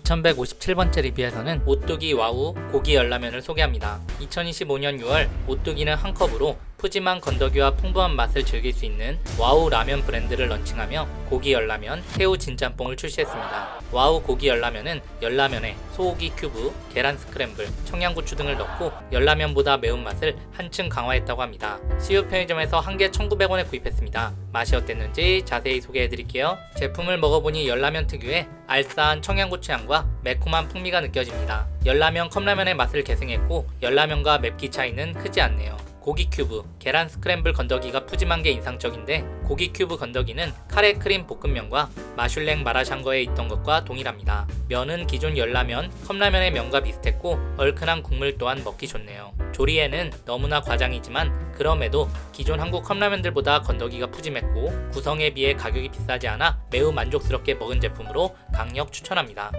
2157번째 리뷰에서는 오뚜기 와우 고기 열라면을 소개합니다. 2025년 6월 오뚜기는 한 컵으로 푸짐한 건더기와 풍부한 맛을 즐길 수 있는 와우 라면 브랜드를 런칭하며 고기 열라면, 새우 진짬뽕을 출시했습니다. 와우 고기 열라면은 열라면에 소고기 큐브, 계란 스크램블, 청양고추 등을 넣고 열라면보다 매운맛을 한층 강화했다고 합니다. CU 편의점에서 한 개 1,900원에 구입했습니다. 맛이 어땠는지 자세히 소개해드릴게요. 제품을 먹어보니 열라면 특유의 알싸한 청양고추 향과 매콤한 풍미가 느껴집니다. 열라면 컵라면의 맛을 계승했고 열라면과 맵기 차이는 크지 않네요. 고기 큐브, 계란 스크램블 건더기가 푸짐한 게 인상적인데 고기 큐브 건더기는 카레 크림 볶음면과 마슐랭 마라샹궈에 있던 것과 동일합니다. 면은 기존 열라면, 컵라면의 면과 비슷했고 얼큰한 국물 또한 먹기 좋네요. 조리에는 너무나 과장이지만 그럼에도 기존 한국 컵라면들보다 건더기가 푸짐했고 구성에 비해 가격이 비싸지 않아 매우 만족스럽게 먹은 제품으로 강력 추천합니다.